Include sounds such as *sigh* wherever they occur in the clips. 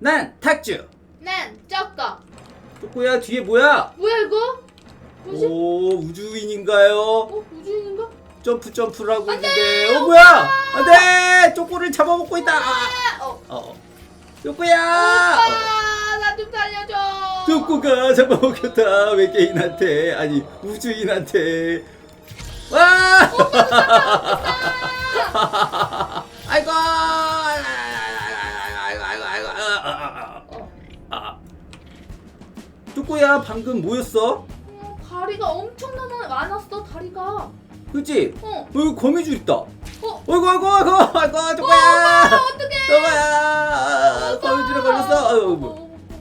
난 탁주. 난 쪼꼬. 쪼꼬야 뒤에 뭐야? 뭐야 이거? 뭐지? 오 우주인인가요? 어 우주인인가? 점프 점프를 하고 안 돼, 있는데 어 뭐야? 안돼 쪼꼬를 잡아먹고 있다. 아, 아, 어. 어. 쪼꼬야. 오빠 나 좀 살려줘. 쪼꼬가 잡아먹혔다 외계인한테 아니 우주인한테. 와! *laughs* 쪼꼬야 방금 뭐였어? 어, 다리가 엄청 많아 많았어 다리가. 그치? 어. 여기 거미줄 있다. 어. 어이구 어이구 어이구 어이구 어, 쪼꼬야! 오빠 어떡해? 쪼꼬야! 거미줄에 걸렸어. 아유, 어, 뭐.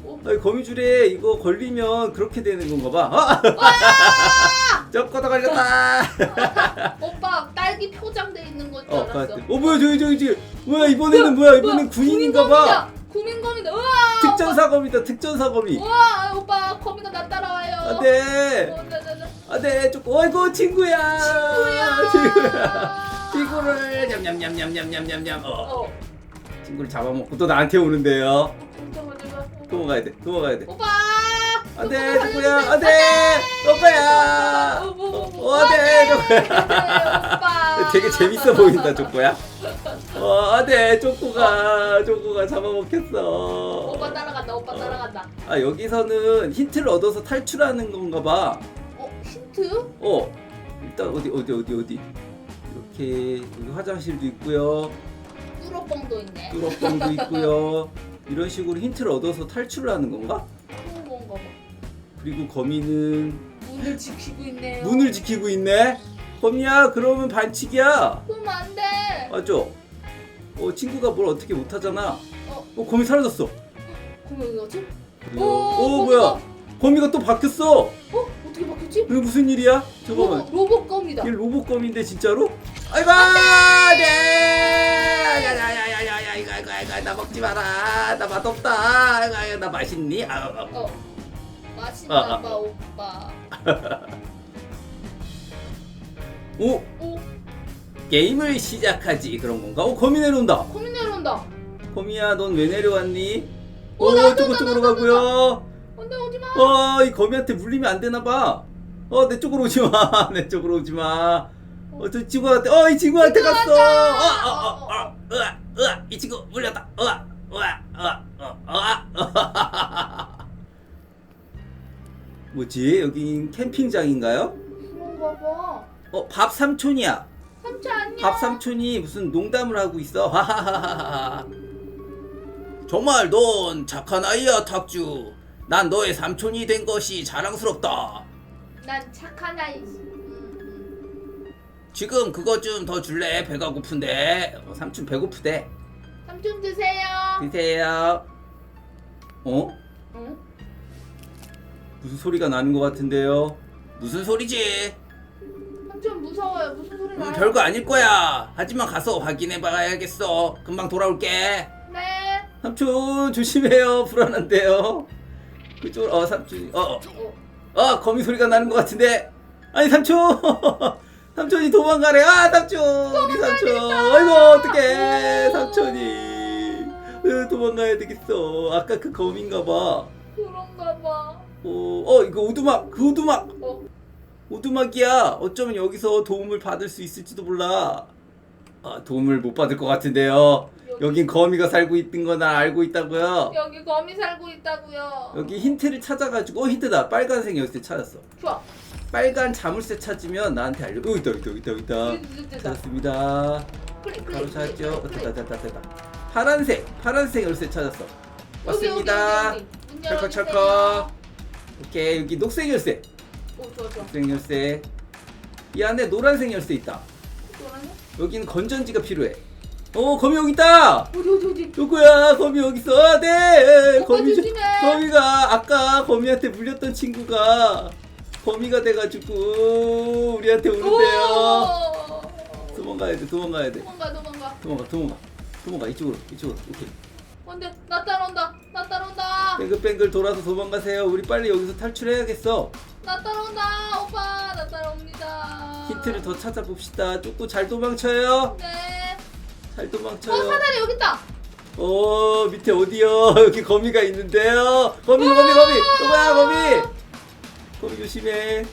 어, 어. 아니, 거미줄에 이거 걸리면 그렇게 되는 건가 봐. 아! 쪼꼬도 걸렸다. 오빠 딸기 표장돼 있는 거 줄 어, 알았어. 봤어. 어 뭐야 저기 저기 저기 뭐야 이번에는 뭐야 이번엔 군인인가 봐. 구민검이다. 우와. 특전사 거미다 특전사 거미 우와 아, 오빠 거미가 나 따라와요. 안돼. 어, 네, 네, 네. 안돼 조금 아이고 친구야. 친구야. *laughs* 친구를 냠냠냠냠냠냠냠. 어. 어. 친구를 잡아먹고 또 나한테 오는데요. 어, 도망가야 돼 도망가야 돼. 오빠. 안돼 뭐 친구야. 안돼. 오빠야. 어, 뭐, 뭐, 어, 어, 오빠. 되게 재밌어 보인다 쪼꼬야. 어 안돼 쪼꼬가 쪼꼬가 잡아먹혔어. 오빠 따라간다. 오빠 따라간다. 아 여기서는 힌트를 얻어서 탈출하는 건가 봐. 어 힌트? 어 일단 어디 어디 어디 어디 이렇게 여기 화장실도 있고요. 뚜러뻥도 있네. 뚜러뻥도 *laughs* 있고요. 이런 식으로 힌트를 얻어서 탈출을 하는 건가? 그런 건가 봐. 그리고 거미는 문을 지키고 있네요. 문을 지키고 있네. 거미야 그러면 반칙이야. 그럼 안 돼. 맞죠? 어 친구가 뭘 어떻게 못하잖아. 어어 거미 사라졌어. 그럼 이거지? 오, 오, 뭐야? 거미가 또 바뀌었어. 어 어떻게 바뀌었지? 이거 무슨 일이야? 잠깐만. 로봇 로봇검이다. 얘 로봇검인데 진짜로? 아이고 네. 야야야야야야 이거 이거 이거 나 먹지 마라. 나 맛없다. 아이고, 아이고, 나 맛있니? 아, 아. 어 맛있나 아, 아. 봐 오빠. *laughs* 오 오 게임을 시작하지 그런 건가? 오 거미 내려온다. 거미 내려온다. 거미야 넌 왜 내려왔니? 어, 오 나도, 저거 나도, 쪽으로 나도, 가고요. 안돼 오지 마. 어 이 거미한테 물리면 안 되나 봐. 어 내 쪽으로 오지 마. 내 쪽으로 오지 마. 어 저 친구한테 어 이 친구한테 친구 갔어. 왔다. 어 어 어 어 으아 으아 이 친구 물렸다. 으아 으아 으아 으아 으아. 뭐지 여긴 캠핑장인가요? 그런가 봐. 어 밥 삼촌이야. 삼촌 안녕. 밥 삼촌이 무슨 농담을 하고 있어. 하하하하. *laughs* 정말 넌 착한 아이야 탁주. 난 너의 삼촌이 된 것이 자랑스럽다. 난 착한 아이. 음, 지금 그것 좀 더 줄래? 배가 고픈데. 어, 삼촌 배고프대. 음. 삼촌 드세요. 드세요. 어? 응? 무슨 소리가 나는 것 같은데요? 무슨 소리지? 삼촌 무서워요. 무슨 소리 음, 나요? 별거 아닐 거야. 하지만 가서 확인해 봐야겠어. 금방 돌아올게. 네. 삼촌 조심해요. 불안한데요. 그쪽 어 삼촌 어, 어. 어. 아 거미 소리가 나는 것 같은데 아니 삼촌 *laughs* 삼촌이 도망가래 아 삼촌 우리 삼촌 아이고 어떡해 삼촌이 으, 도망가야 되겠어 아까 그 거미인가 봐 그런가 봐. 어, 어 이거 오두막 그 오두막 어. 오두막이야 어쩌면 여기서 도움을 받을 수 있을지도 몰라 아 도움을 못 받을 것 같은데요 여긴 거미가 살고 있는 거나 알고 있다고요 여기 거미 살고 있다고요. 여기 힌트를 찾아가지고 어 힌트다 빨간색 열쇠 찾았어 좋아. 빨간 자물쇠 찾으면 나한테 알려. 여기 있다, 여기 있다, 여기 있다, 여기 있다. 여기 있다. 찾았습니다. 클릭 바로. 찾았죠. 어, 클릭, 됐다, 클릭. 됐다, 됐다. 파란색, 파란색 열쇠 찾았어. 여기, 왔습니다. 여기, 여기. 문 철컥, 열어주세요. 철컥. 오케이, 여기 녹색 열쇠. 오 좋아 좋아. 녹색 열쇠. 이 안에 노란색 열쇠 있다. 노란색? 여기는 건전지가 필요해. 오, 거미 여기 있다. 어디 어디 어디. 누구야? 거미 여기 있어. 아, 네. 오빠 거미, 조심해. 거미가 아까 거미한테 물렸던 친구가 거미가 돼가지고 우리한테 오는데요. 오! 도망가야 돼, 도망가야 돼. 도망가 도망가. 도망가, 도망가, 도망가 이쪽으로, 이쪽으로. 오케이. 안돼 나 따라온다 나 따라온다 뱅글뱅글 돌아서 도망가세요. 우리 빨리 여기서 탈출해야겠어. 나 따라온다 오빠 나 따라옵니다 힌트를 더 찾아봅시다. 쭈꾸 잘 도망쳐요. 네잘 어, 도망쳐요. 사다리 여기 있다 어 밑에 어디요? *laughs* 여기 거미가 있는데요. 거미 거미 거미 누구야 거미? 거미 조심해.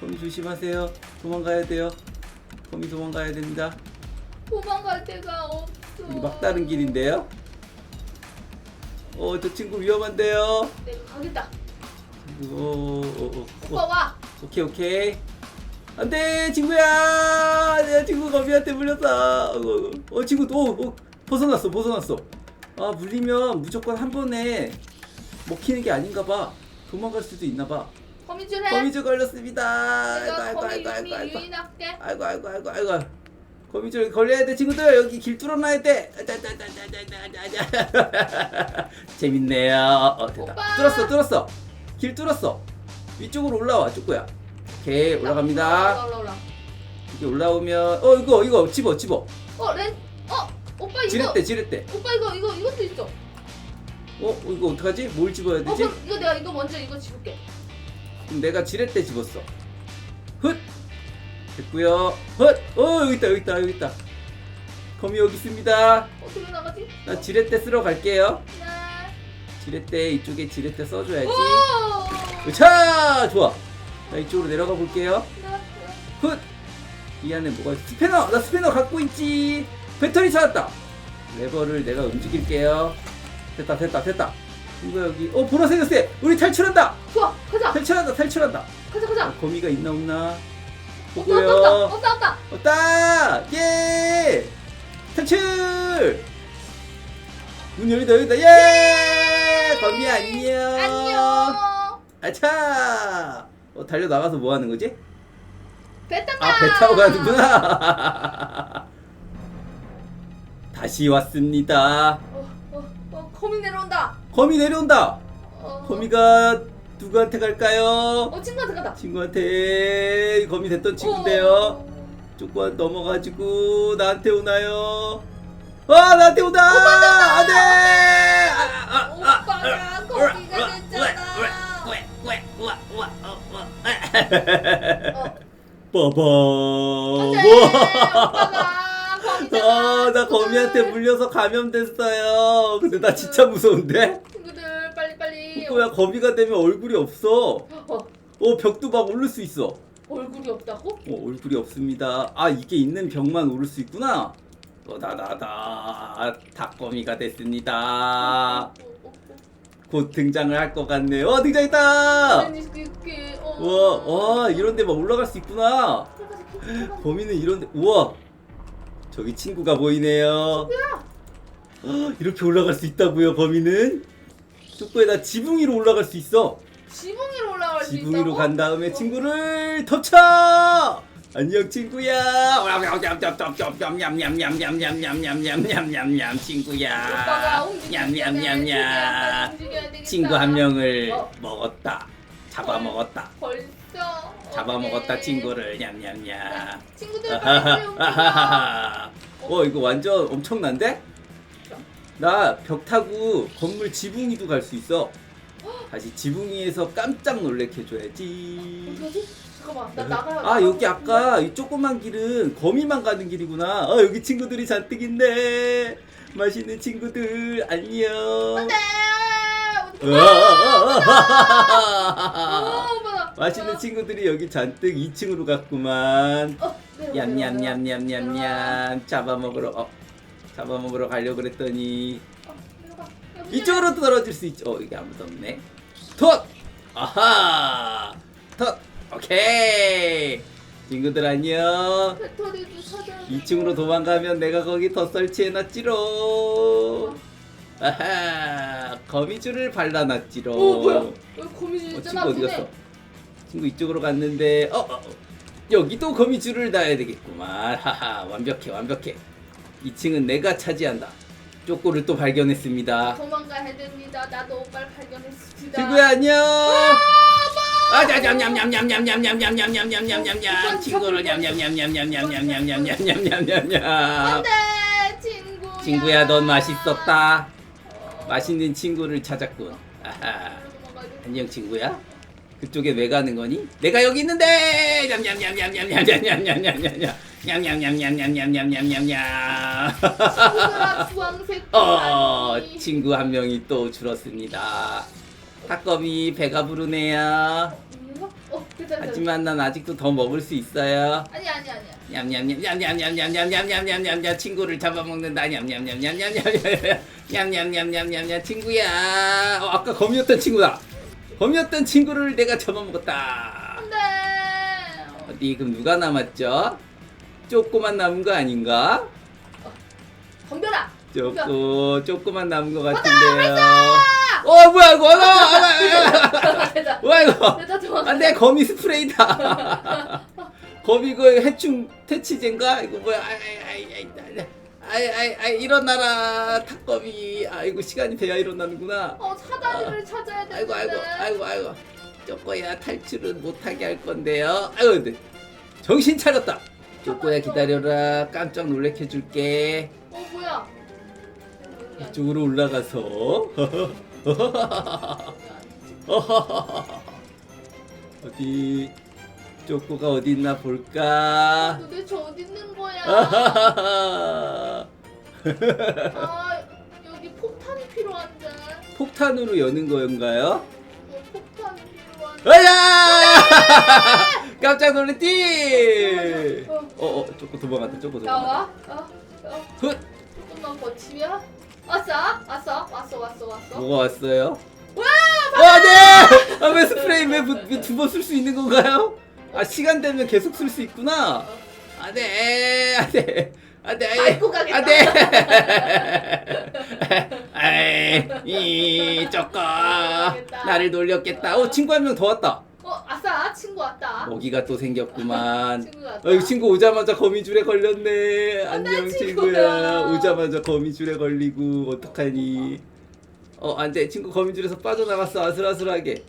거미 조심하세요. 도망가야 돼요. 거미 도망가야 됩니다. 도망갈 데가 없어 우리 막다른 길인데요. 어, 저 친구 위험한데요. 네, 가겠다. 어, 어, 어, 어, 오빠 와. 오케이, 오케이. 안 돼, 친구야! 내 친구 거미한테 물렸어. 어, 어, 어, 어 친구, 어, 어, 벗어났어, 벗어났어. 아, 물리면 무조건 한 번에 먹히는 게 아닌가 봐. 도망갈 수도 있나 봐. 거미줄해. 거미줄 걸렸습니다. 내가 아이고, 아이고, 거미 아이고, 유미 아이고, 아이고. 유인할게. 아이고, 아이고, 아이고, 아이고. 거미줄 걸려야 돼 친구들. 여기 길 뚫어놔야 돼. *laughs* 재밌네요. 어 됐다. 뚫었어 뚫었어. 길 뚫었어. 위쪽으로 올라와 쭈꾸야. 오케이 올라, 올라, 올라, 올라, 올라오면 어 이거 이거 집어 집어. 어렌어 올라, 올라, 올라, 올라, 올라, 올라, 올라, 올라, 올라, 올라, 올라, 이거 올라, 올라, 올라, 올라, 올라, 올라, 올라, 올라, 올라, 올라, 올라, 올라, 올라, 올라, 올라, 올라, 올라, 올라, 있고요. 어, 어 여기 있다 여기 있다 여기 있다. 거미 여기 있습니다. 어떻게 나가지? 나 지렛대 쓰러 갈게요. 네. 지렛대 이쪽에 지렛대 써줘야지. 오! 차! 좋아. 나 이쪽으로 내려가 볼게요. 네, 네. 이 안에 뭐가 있어? 스패너! 나 스패너 갖고 있지! 배터리 찾았다! 레버를 내가 움직일게요. 됐다, 됐다, 됐다. 이거 여기. 어, 보라색 열쇠! 우리 탈출한다! 좋아, 가자, 탈출한다, 탈출한다. 가자, 가자. 아, 거미가 있나 없나? 왔다 왔다 왔다 왔다. 왔다! 예! 탈출! 문 열리다 열리다. 예! 예! 범이 안녕! 안녕! 아차! 어, 달려 나가서 뭐 하는 거지? 배 탔다! 아 배 타고 가는구나. *laughs* 다시 왔습니다. 어, 어, 어, 거미 내려온다. 거미 내려온다. 어, 거미가 누구한테 갈까요? 어 친구한테 간다. 친구한테 검이 됐던 친구인데요. 조금 넘어가지고 나한테 오나요? 아 나한테 온다. 안돼. 오빠가 거기가 됐잖아. 빠밤. 아나 거미한테 물려서 감염됐어요. 근데 나 진짜 무서운데. 거야. 거미가 되면 얼굴이 없어. 어, 어 벽도 막 오를 수 있어. 얼굴이 없다고? 어, 얼굴이 없습니다. 아 이게 있는 벽만 오를 수 있구나. 어다다다 닭거미가 됐습니다. 어, 어, 곧 등장을 할 것 같네요. 어 등장했다. 어. 아니 그게 어. 이런데 막 올라갈 수 있구나. 거미는 이런데 우와 저기 친구가 보이네요. 헉, 이렇게 올라갈 수 있다고요 거미는? 뚝배에다 지붕 위로 올라갈 수 있어. 지붕 위로 올라갈 수 지붕 위로 간 다음에 어. 친구를 덮쳐. 안녕 친구야. 냠냠냠냠냠냠냠냠냠냠냠냠냠냠냠냠 친구야. 냠냠냠냠. 친구 한 명을 어. 먹었다. 잡아먹었다. 벌써 잡아먹었다 친구를 냠냠냠. 친구들 빨리 움직여. *laughs* 어 이거 완전 엄청난데? 나 벽 타고 건물 지붕이도 갈 수 있어. 다시 지붕이에서 깜짝 놀래켜줘야지. 어, 잠깐만 나아 여기 아까 이 조그만 길은 거미만 가는 길이구나. 아 여기 친구들이 잔뜩 있네. 맛있는 친구들 안녕. 안돼 어, 아니에요. 맛있는 친구들이 여기 잔뜩 2층으로 갔구만. 네, 네, 얌얌얌얌얌얌 네, 아. 잡아먹으러. 잡아먹으러 가려고 그랬더니. 어, 이쪽으로 떨어질 수 있죠. 어 이게 아무도 없네. 톳 아하! 톳 오케이! 친구들 안녕. 배터리도 찾아야 2층으로 도망가면 내가 거기 더 설치해놨지로. 아하! 거미줄을 발라놨지로. 어 뭐야? 여기 거미줄 어, 있잖아. 친구 어디. 갔어? 친구 이쪽으로 갔는데 어, 어, 어. 여기도 거미줄을 놔야 되겠구만. 하하 완벽해 완벽해 2층은 내가 차지한다 쪼꼬를 또 발견했습니다 도망가야 됩니다. 나도 오빠를 발견했습니다. 친구야 안녕 아, 냠냠냠냠냠냠냠냠냠냠냠냠냠냠냠 친구를 냠냠냠냠냠냠냠냠냠냠냠냠 안돼 친구야. 친구야 넌 맛있었다 맛있는 친구를 찾았군 아하. 안녕 친구야 그쪽에 왜 가는 거니? 내가 여기 있는데 냠냠냠냠냠냠냠냠냠냠 냠 냠냠냠냠냠냠냠냠냠냠. 친구들아 주황색 어, 고라니. 친구 한 명이 또 줄었습니다. 닭검이 배가 부르네요. 음, 어 됐다 됐다 하지만 난 아직도 더 먹을 수 있어요. 아니 아니 아니야 냠냠냠냠냠냠냠냠냠냠냠냠 친구를 잡아먹는다 냠냠냠냠냠냠냠냠냠냠냠냠냠 친구야 어, 아까 거미였던 친구다 거미였던 친구를 내가 잡아먹었다 안돼 어디 그럼 누가 남았죠? 쪼꼬만 남은 거 아닌가? 덤벼라 쪼꼬 쪼꼬만 남은 거 같은데요 어 뭐야 이거 어, *laughs* 됐다 뭐야 이거 됐다 안돼 거미 스프레이다. *laughs* 거미 그 해충 퇴치제인가? 이거 뭐야? 아이 아이 아이 아이 아이 아이 일어나라 탁거미. 아이고 시간이 돼야 일어나는구나. 어 사다리를 찾아야 되는데 아이고 아이고 아이고 아이고. 쪼꼬야 탈출은 못하게 할 건데요. 아이고 근데 정신 차렸다. 쪼꼬야 기다려라. 깜짝 놀래켜 줄게. 어 뭐야 이쪽으로 올라가서. *laughs* 어디 쪼꼬가 어디 있나 볼까? 도대체 어디 있는 거야. *laughs* 아 여기 폭탄이 필요한데 폭탄으로 여는 거인가요? 어, 폭탄이 필요한데 아야! *laughs* 깜짝 놀랬지? 어, 어, 어, 쪼꼬 도망갔다, 쪼꼬 도망갔다. 나와 어, 어, 훗! 조금만 버티면 왔어 왔어 왔어 왔어 왔어 뭐가 왔어요? 와, 네! 아, 왜 스프레이 왜두 번 쓸 수 있는 건가요? 아, 시간 되면 계속 쓸 수 있구나. 아, 네, 아, 네. 아, 네. 밟고 가겠다. 아, 네. *laughs* 아이, 이, 쪼꼬. 나를 놀렸겠다. 어, 친구 한 명 더 왔다. 어 아싸 친구 왔다 모기가 또 생겼구만. *laughs* 친구 왔다 어이 친구 오자마자 거미줄에 걸렸네. 어, 안녕 나 친구야. 친구야. 오자마자 거미줄에 걸리고 어떡하니? 어 안 돼 친구 거미줄에서 빠져나갔어 아슬아슬하게.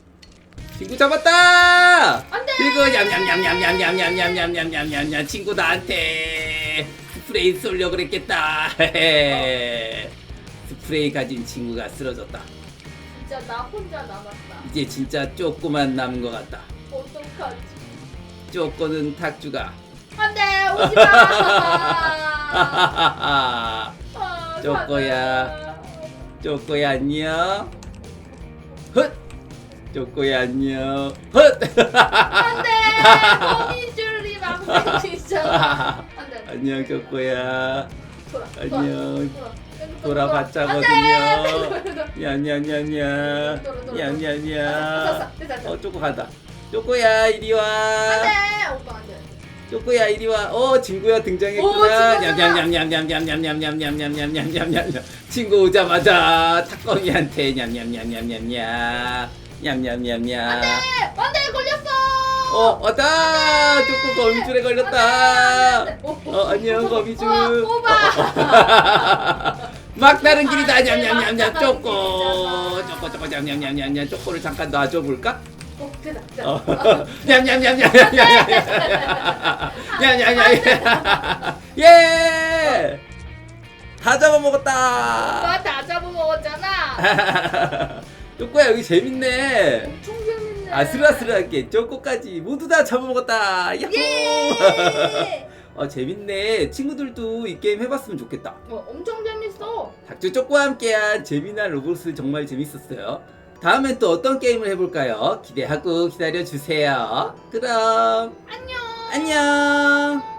친구 잡았다. 안 돼 그리고 냠냠냠냠냠냠냠냠냠냠냠냠 친구 나한테 스프레이 쏠려 그랬겠다. *laughs* 스프레이 가진 친구가 쓰러졌다. 진짜 나 혼자 남았다 이제 진짜 쪼꼬만 남은 것 같다. 어떡하지 쪼꼬는 탁주가. 안돼 오지 마 하하하하. *laughs* 아, 쪼꼬야. 쪼꼬야 안녕. 헛. 쪼꼬야 안녕. 헛. 안돼 거미줄이 망생이잖아 안돼 안녕 쪼꼬야. 돌아 안녕. 돌아, 돌아. 돌아봤자거든요. 안돼 냐냐냐냐. 돌아, 돌아. 냐냐냐. 됐어 됐어 어 쪼꼬 가다. 쪼꼬야 이리 와. 안돼 오빠 안돼 쪼꼬야 이리 와. 어 친구야 오, 등장했구나. 친구야. 냠냠냠냠냠냠냠냠냠냠냠냠냠냠. 친구 오자마자 탁거미한테 냠냠냠냠냠냠. 냠냠냠냠. 안돼 걸렸어 어 왔다. 쪼꼬 거미줄에 걸렸다. 안돼, 안돼. 오, 오, 어 안녕 오, 거미줄. 오, 오빠 막다른 길이다 아, 냠냠냠냠 쪼꼬. 쪼꼬 쪼꼬 냠냠냠냠냠 쪼꼬를 잠깐 놔줘 볼까? 됐다 어. 예! 다 잡아먹었다. 오빠 다 잡아먹었잖아 *laughs* 쪼꼬야 여기 재밌네. 엄청 재밌네 아슬아슬하게 쪼꼬까지 모두 다 잡아먹었다. 야호! 예 *laughs* 어 재밌네. 친구들도 이 게임 해봤으면 좋겠다. 어, 엄청 재밌어 닥터 쪼꼬와 함께한 재미난 로봇스 정말 재밌었어요. 다음엔 또 어떤 게임을 해볼까요? 기대하고 기다려주세요. 그럼 안녕 안녕.